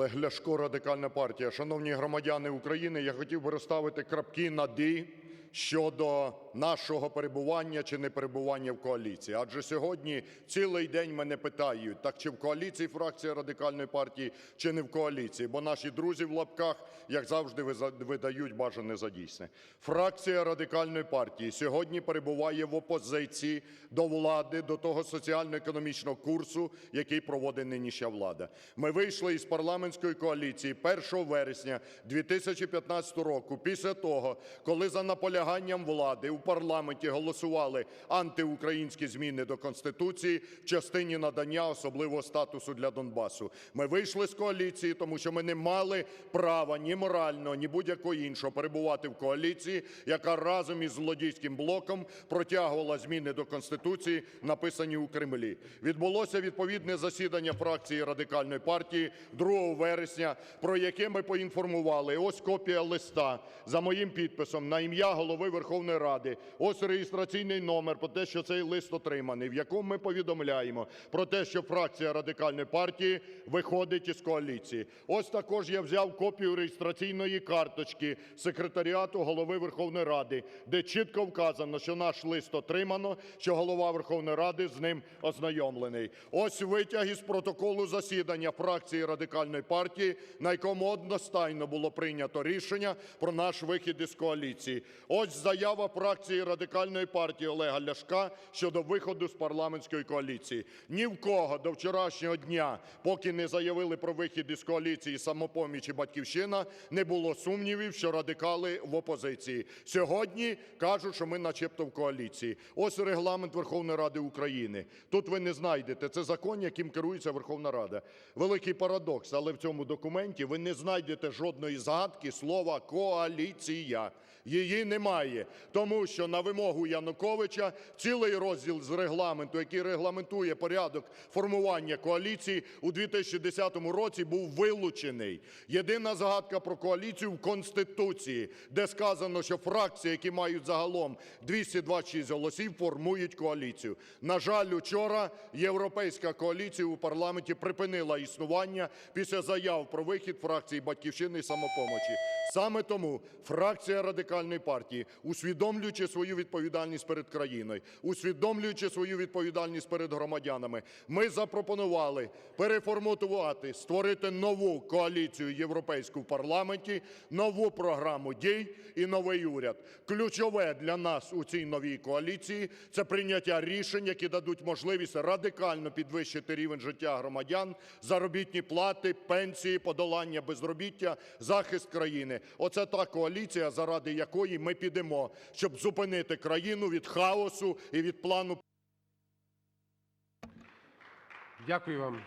Олег Ляшко, Радикальна партія. Шановні громадяни України, я хотів би розставити крапки над «і» щодо нашого перебування чи не перебування в коаліції. Адже сьогодні цілий день мене питають, так чи в коаліції фракція Радикальної партії, чи не в коаліції, бо наші друзі в лапках, як завжди, видають бажане за дійсне. Фракція Радикальної партії сьогодні перебуває в опозиції до влади, до того соціально-економічного курсу, який проводить нинішня влада. Ми вийшли із парламентської коаліції 1 вересня 2015 року, після того, коли за наполяганням влади у парламенті голосували антиукраїнські зміни до Конституції в частині надання особливого статусу для Донбасу. Ми вийшли з коаліції, тому що ми не мали права ні морального, ні будь-якого іншого перебувати в коаліції, яка разом із злодійським блоком протягувала зміни до Конституції, написані у Кремлі. Відбулося відповідне засідання фракції Радикальної партії 2 вересня, про яке ми поінформували. Ось копія листа за моїм підписом на ім'я голови Верховної Ради. Ось реєстраційний номер про те, що цей лист отриманий, в якому ми повідомляємо про те, що фракція Радикальної партії виходить із коаліції. Ось також я взяв копію реєстраційної карточки секретаріату голови Верховної Ради, де чітко вказано, що наш лист отримано, що голова Верховної Ради з ним ознайомлений. Ось витяг із протоколу засідання фракції Радикальної партії, на якому одностайно було прийнято рішення про наш вихід із коаліції. Ось заява фракції Радикальної партії Олега Ляшка щодо виходу з парламентської коаліції. Ні в кого до вчорашнього дня, поки не заявили про вихід із коаліції «Самопоміч» і «Батьківщина», не було сумнівів, що радикали в опозиції. Сьогодні кажуть, що ми начебто в коаліції. Ось регламент Верховної Ради України. Тут ви не знайдете, це закон, яким керується Верховна Рада. Великий парадокс, але в цьому документі ви не знайдете жодної згадки слова «коаліція». Її немає, тому що на вимогу Януковича цілий розділ з регламенту, який регламентує порядок формування коаліції, у 2010 році був вилучений. Єдина згадка про коаліцію в Конституції, де сказано, що фракції, які мають загалом 226 голосів, формують коаліцію. На жаль, учора європейська коаліція у парламенті припинила існування після заяв про вихід фракції «Батьківщини» і «Самопомочі». Саме тому фракція Радикальної партії, усвідомлюючи свою відповідальність перед країною, усвідомлюючи свою відповідальність перед громадянами, ми запропонували переформатувати, створити нову коаліцію європейську в парламенті, нову програму дій і новий уряд. Ключове для нас у цій новій коаліції – це прийняття рішень, які дадуть можливість радикально підвищити рівень життя громадян, заробітні плати, пенсії, подолання безробіття, захист країни. Оце та коаліція, заради якої ми підемо, щоб зупинити країну від хаосу і від плану Дякую вам.